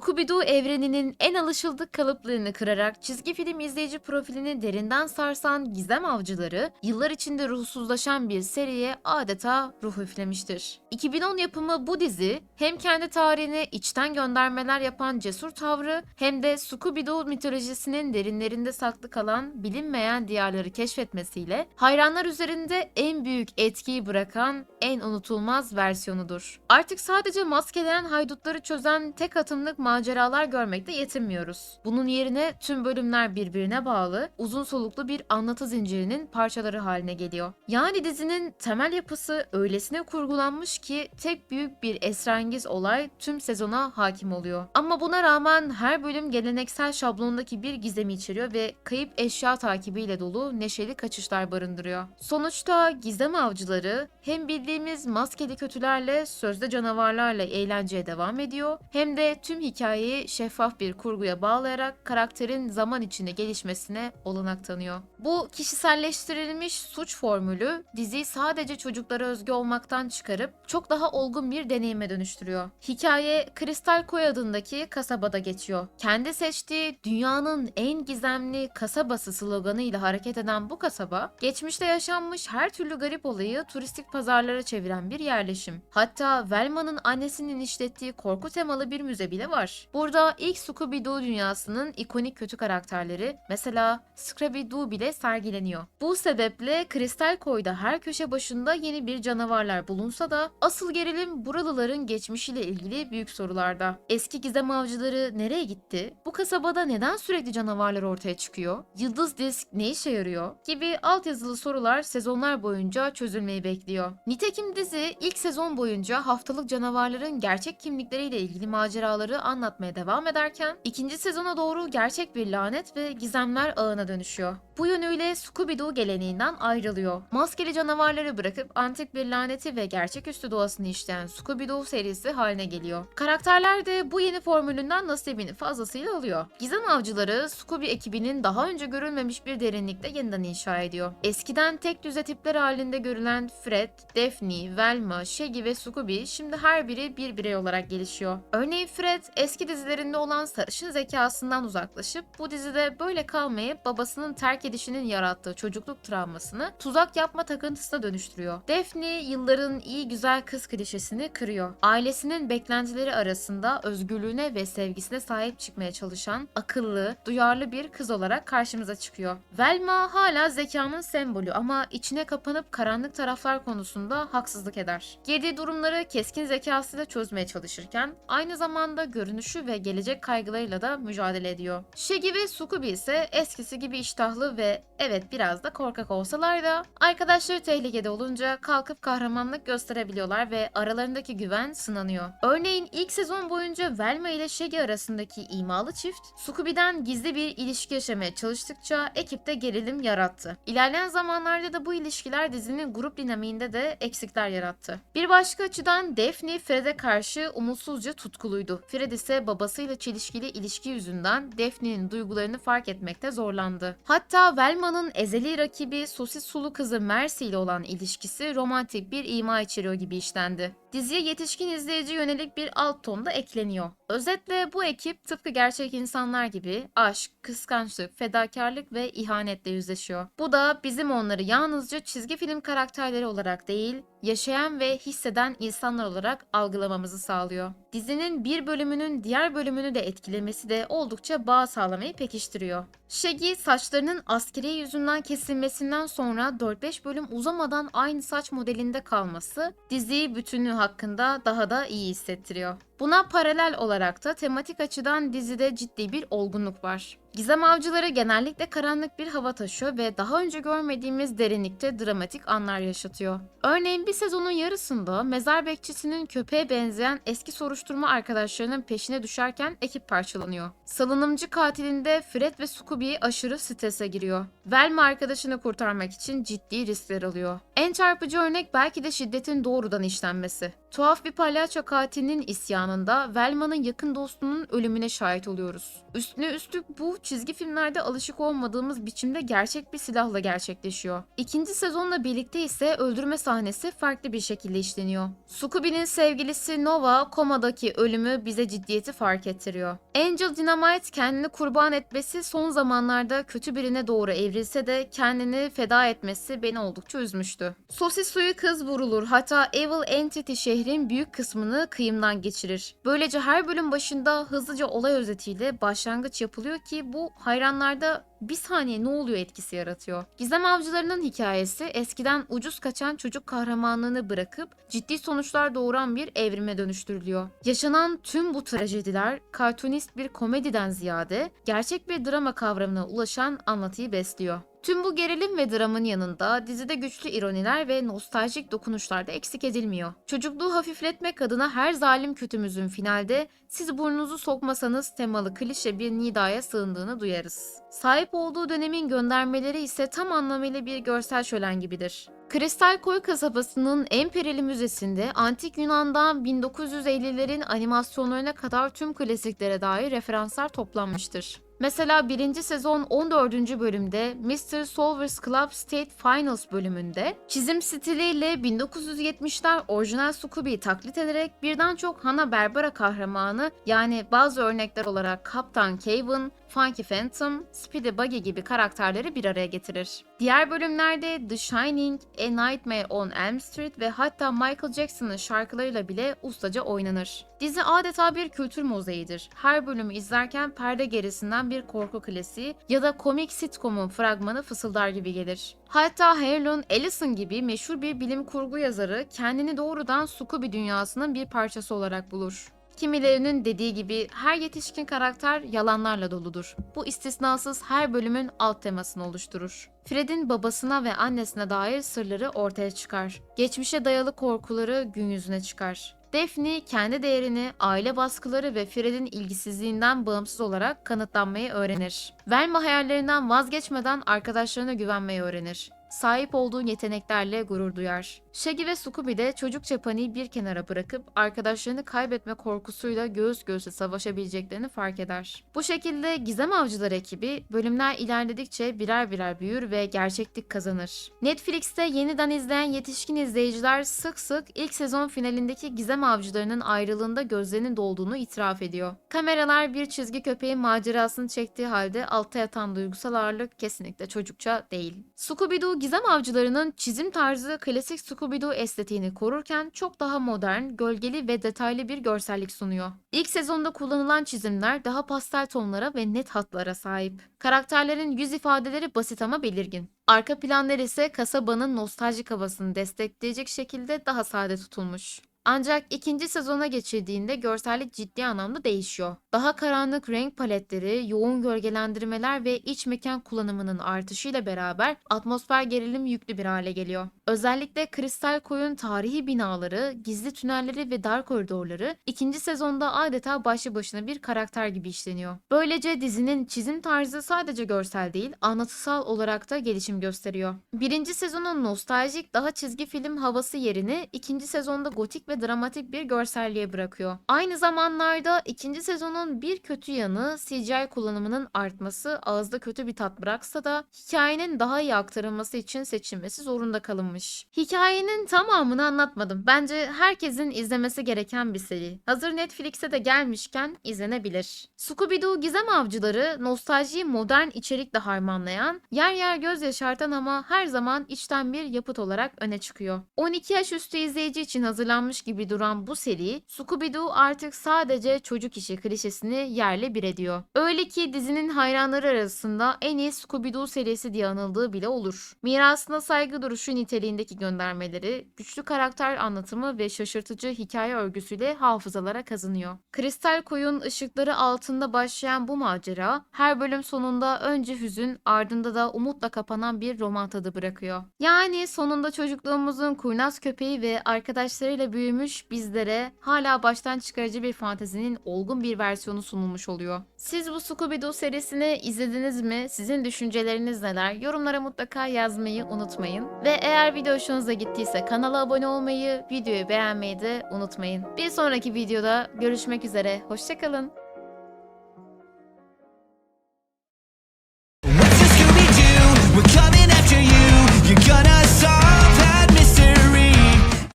Scooby-Doo evreninin en alışıldık kalıplarını kırarak çizgi film izleyici profilini derinden sarsan gizem avcıları, yıllar içinde ruhsuzlaşan bir seriye adeta ruh üflemiştir. 2010 yapımı bu dizi, hem kendi tarihine içten göndermeler yapan cesur tavrı, hem de Scooby-Doo mitolojisinin derinlerinde saklı kalan bilinmeyen diyarları keşfetmesiyle hayranlar üzerinde en büyük etkiyi bırakan en unutulmaz versiyonudur. Artık sadece maskeleyen haydutları çözen tek atımlık maceralar görmekte yetinmiyoruz. Bunun yerine tüm bölümler birbirine bağlı, uzun soluklu bir anlatı zincirinin parçaları haline geliyor. Yani dizinin temel yapısı öylesine kurgulanmış ki tek büyük bir esrengiz olay tüm sezona hakim oluyor. Ama buna rağmen her bölüm geleneksel şablondaki bir gizemi içeriyor ve kayıp eşya takibiyle dolu neşeli kaçışlar barındırıyor. Sonuçta gizem avcıları hem bildiğimiz maskeli kötülerle, sözde canavarlarla eğlenceye devam ediyor hem de tüm hikayeyi şeffaf bir kurguya bağlayarak karakterin zaman içinde gelişmesine olanak tanıyor. Bu kişiselleştirilmiş suç formülü diziyi sadece çocuklara özgü olmaktan çıkarıp çok daha olgun bir deneyime dönüştürüyor. Hikaye Kristal Koy adındaki kasabada geçiyor. Kendi seçtiği dünyanın en gizemli kasabası sloganıyla hareket eden bu kasaba, geçmişte yaşanmış her türlü garip olayı turistik pazarlara çeviren bir yerleşim. Hatta Velma'nın annesinin işlettiği korku temalı bir müze bile var. Burada ilk Scooby-Doo dünyasının ikonik kötü karakterleri, mesela Scrappy-Doo bile sergileniyor. Bu sebeple Kristal Koy'da her köşe başında yeni bir canavarlar bulunsa da asıl gerilim buralıların geçmişiyle ilgili büyük sorularda. Eski gizem avcıları nereye gitti? Bu kasabada neden sürekli canavarlar ortaya çıkıyor? Yıldız disk ne işe yarıyor? Gibi altyazılı sorular sezonlar boyunca çözülmeyi bekliyor. Nitekim dizi ilk sezon boyunca haftalık canavarların gerçek kimlikleriyle ilgili maceraları anlatmaya devam ederken ikinci sezona doğru gerçek bir lanet ve gizemler ağına dönüşüyor. Bu yönüyle Scooby-Doo geleneğinden ayrılıyor. Maskeli canavarları bırakıp antik bir laneti ve gerçeküstü doğasını işleyen Scooby-Doo serisi haline geliyor. Karakterler de bu yeni formülünden nasibini fazlasıyla alıyor. Gizem avcıları Scooby ekibinin daha önce görülmemiş bir derinlikte yeniden inşa ediyor. Eskiden tek düze tipler halinde görülen Fred, Daphne, Velma, Shaggy ve Scooby şimdi her biri bir birey olarak gelişiyor. Örneğin Fred eski dizilerinde olan sarışın zekasından uzaklaşıp bu dizide böyle kalmayıp babasının terk edişinin yarattığı çocukluk travmasını tuzak yapma takıntısına dönüştürüyor. Daphne yılların iyi güzel kız klişesini kırıyor. Ailesinin beklentileri arasında özgürlüğüne ve sevgisine sahip çıkmaya çalışan akıllı, duyarlı bir kız olarak karşımıza çıkıyor. Velma hala zekanın sembolü ama içine kapanıp karanlık taraflar konusunda haksızlık eder. Girdiği durumları keskin zekasıyla çözmeye çalışırken aynı zamanda görünüşü ve gelecek kaygılarıyla da mücadele ediyor. Shaggy ve Scooby ise eskisi gibi iştahlı ve evet biraz da korkak olsalar da arkadaşları tehlikede olunca kalkıp kahramanlık gösterebiliyorlar ve aralarındaki güven sınanıyor. Örneğin ilk sezon boyunca Velma ile Shaggy arasındaki imalı çift Scooby'den gizli bir ilişki yaşamaya çalıştıkça ekipte gerilim yarattı. İlerleyen zamanlarda da bu ilişkiler dizinin grup dinamiğinde de eksikler yarattı. Bir başka açıdan Daphne Fred'e karşı umutsuzca tutkuluydu. Fred ise babasıyla çelişkili ilişki yüzünden Daphne'nin duygularını fark etmekte zorlandı. Hatta Velma'nın ezeli rakibi sosis sulu kızı Mercy ile olan ilişkisi romantik bir ima içeriyor gibi işlendi. Diziye yetişkin izleyici yönelik bir alt ton da ekleniyor. Özetle bu ekip tıpkı gerçek insanlar gibi aşk, kıskançlık, fedakarlık ve ihanetle yüzleşiyor. Bu da bizim onları yalnızca çizgi film karakterleri olarak değil, yaşayan ve hisseden insanlar olarak algılamamızı sağlıyor. Dizinin bir bölümünün diğer bölümünü de etkilemesi de oldukça bağ sağlamayı pekiştiriyor. Shaggy saçlarının askeri yüzünden kesilmesinden sonra 4-5 bölüm uzamadan aynı saç modelinde kalması diziyi bütünlüğü hakkında daha da iyi hissettiriyor. Buna paralel olarak da tematik açıdan dizide ciddi bir olgunluk var. Gizem avcıları genellikle karanlık bir hava taşıyor ve daha önce görmediğimiz derinlikte dramatik anlar yaşatıyor. Örneğin bir sezonun yarısında mezar bekçisinin köpeğe benzeyen eski soruşturma arkadaşlarının peşine düşerken ekip parçalanıyor. Salınımcı katilinde Fred ve Scooby aşırı strese giriyor. Velma arkadaşını kurtarmak için ciddi riskler alıyor. En çarpıcı örnek belki de şiddetin doğrudan işlenmesi. Tuhaf bir palyaço katilinin isyanında Velma'nın yakın dostunun ölümüne şahit oluyoruz. Üstüne üstlük bu çizgi filmlerde alışık olmadığımız biçimde gerçek bir silahla gerçekleşiyor. İkinci sezonla birlikte ise öldürme sahnesi farklı bir şekilde işleniyor. Scooby'nin sevgilisi Nova komadaki ölümü bize ciddiyeti fark ettiriyor. Angel Dynamite kendini kurban etmesi son zamanlarda kötü birine doğru evrilse de kendini feda etmesi beni oldukça üzmüştü. Sosis suyu kız vurulur hatta Evil Entity şehrin büyük kısmını kıyımdan geçirir. Böylece her bölüm başında hızlıca olay özetiyle başlangıç yapılıyor ki bu hayranlarda bir saniye ne oluyor etkisi yaratıyor. Gizem avcılarının hikayesi eskiden ucuz kaçan çocuk kahramanlığını bırakıp ciddi sonuçlar doğuran bir evrime dönüştürülüyor. Yaşanan tüm bu trajediler kartunist bir komediden ziyade gerçek bir drama kavramına ulaşan anlatıyı besliyor. Tüm bu gerilim ve dramın yanında dizide güçlü ironiler ve nostaljik dokunuşlar da eksik edilmiyor. Çocukluğu hafifletmek adına her zalim kötümüzün finalde siz burnunuzu sokmasanız temalı klişe bir nidaya sığındığını duyarız. Sahip olduğu dönemin göndermeleri ise tam anlamıyla bir görsel şölen gibidir. Kristal Koy kasabasının Emperili Müzesi'nde antik Yunan'dan 1950'lerin animasyonlarına kadar tüm klasiklere dair referanslar toplanmıştır. Mesela birinci sezon 14. bölümde Mr. Solver's Club State Finals bölümünde çizim stiliyle 1970'ler orijinal Scooby'yi taklit ederek birden çok Hanna-Barbera kahramanı yani bazı örnekler olarak Kaptan Caven, Funky Phantom, Speedy Buggy gibi karakterleri bir araya getirir. Diğer bölümlerde The Shining, A Nightmare on Elm Street ve hatta Michael Jackson'ın şarkılarıyla bile ustaca oynanır. Dizi adeta bir kültür mozaiğidir. Her bölümü izlerken perde gerisinden bir korku klasiği ya da komik sitcomun fragmanı fısıldar gibi gelir. Hatta Harlan Ellison gibi meşhur bir bilim kurgu yazarı kendini doğrudan Scooby dünyasının bir parçası olarak bulur. Kimilerinin dediği gibi her yetişkin karakter yalanlarla doludur. Bu istisnasız her bölümün alt temasını oluşturur. Fred'in babasına ve annesine dair sırları ortaya çıkar. Geçmişe dayalı korkuları gün yüzüne çıkar. Daphne kendi değerini aile baskıları ve Fred'in ilgisizliğinden bağımsız olarak kanıtlanmayı öğrenir. Velma hayallerinden vazgeçmeden arkadaşlarına güvenmeyi öğrenir. Sahip olduğu yeteneklerle gurur duyar. Shaggy ve Scooby de çocukça paniği bir kenara bırakıp arkadaşlarını kaybetme korkusuyla göğüs göğüse savaşabileceklerini fark eder. Bu şekilde Gizem Avcılar ekibi bölümler ilerledikçe birer birer büyür ve gerçeklik kazanır. Netflix'te yeniden izleyen yetişkin izleyiciler sık sık ilk sezon finalindeki Gizem Avcılarının ayrılığında gözlerinin dolduğunu itiraf ediyor. Kameralar bir çizgi köpeğin macerasını çektiği halde altta yatan duygusal ağırlık kesinlikle çocukça değil. Scooby-Doo Gizem Avcılarının çizim tarzı klasik Scooby-Doo estetiğini korurken çok daha modern, gölgeli ve detaylı bir görsellik sunuyor. İlk sezonda kullanılan çizimler daha pastel tonlara ve net hatlara sahip. Karakterlerin yüz ifadeleri basit ama belirgin. Arka planlar ise kasabanın nostaljik havasını destekleyecek şekilde daha sade tutulmuş. Ancak ikinci sezona geçildiğinde görsellik ciddi anlamda değişiyor. Daha karanlık renk paletleri, yoğun gölgelendirmeler ve iç mekan kullanımının artışıyla beraber atmosfer gerilim yüklü bir hale geliyor. Özellikle kristal koyun tarihi binaları, gizli tünelleri ve dar koridorları ikinci sezonda adeta başlı başına bir karakter gibi işleniyor. Böylece dizinin çizim tarzı sadece görsel değil, anlatısal olarak da gelişim gösteriyor. Birinci sezonun nostaljik daha çizgi film havası yerini ikinci sezonda gotik ve dramatik bir görselliğe bırakıyor. Aynı zamanlarda ikinci sezonun bir kötü yanı CGI kullanımının artması ağızda kötü bir tat bıraksa da hikayenin daha iyi aktarılması için seçilmesi zorunda kalınmış. Hikayenin tamamını anlatmadım. Bence herkesin izlemesi gereken bir seri. Hazır Netflix'e de gelmişken izlenebilir. Scooby-Doo Gizem Avcıları nostaljiyi modern içerikle harmanlayan, yer yer göz yaşartan ama her zaman içten bir yapıt olarak öne çıkıyor. 12 yaş üstü izleyici için hazırlanmış gibi duran bu seri, Scooby-Doo artık sadece çocuk işi klişesini yerle bir ediyor. Öyle ki dizinin hayranları arasında en iyi Scooby-Doo serisi diye anıldığı bile olur. Mirasına saygı duruşu niteliğindeki göndermeleri, güçlü karakter anlatımı ve şaşırtıcı hikaye örgüsüyle hafızalara kazınıyor. Kristal koyun ışıkları altında başlayan bu macera, her bölüm sonunda önce hüzün ardında da umutla kapanan bir roman tadı bırakıyor. Yani sonunda çocukluğumuzun kurnaz köpeği ve arkadaşlarıyla büyümüş bizlere hala baştan çıkarıcı bir fantezinin olgun bir versiyonu sunulmuş oluyor. Siz bu Scooby-Doo serisini izlediniz mi? Sizin düşünceleriniz neler? Yorumlara mutlaka yazmayı unutmayın. Ve eğer Eğer video hoşunuza gittiyse kanala abone olmayı, videoyu beğenmeyi de unutmayın. Bir sonraki videoda görüşmek üzere. Hoşçakalın. We're coming after you. You're gonna